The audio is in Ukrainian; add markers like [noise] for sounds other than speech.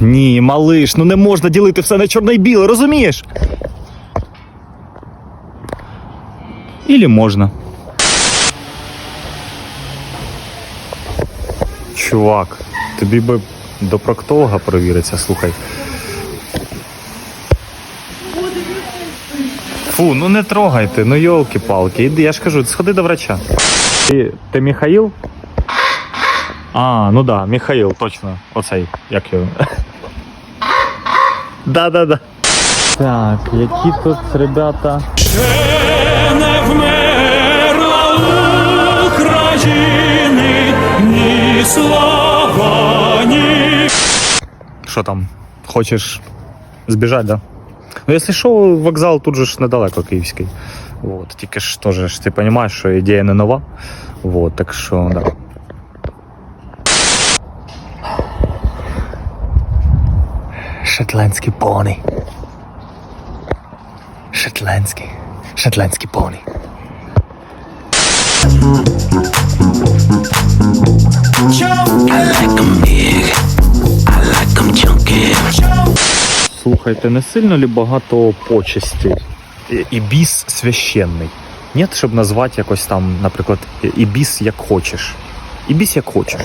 ні, малиш, ну не можна ділити все на чорне і біле, розумієш? Ілі можна. Чувак, тобі би до проктолога провіритися, слухай. Фу, ну не трогайте, ну йолки-палки. Я ж кажу, сходи до врача. Ти, ти Михаїл? А, ну да, Михаїл, точно. Оцей, як його. [laughs] Да-да-да. Так, які тут ребята. не вмерла України, ні слава, ні Що там? Хочеш збіжати, да? Ну, якщо що, вокзал тут же ж недалеко київський. Вот. Тільки ж теж ж ти розумієш, що ідея не нова. Вот, так що, да. Шотландський поні. Шотландський. Шотландський поні. Слухайте, не сильно ли багато почесті? І- Ібіс священний. Ні, щоб назвати якось там, наприклад, ібіс як хочеш. Ібіс як хочеш.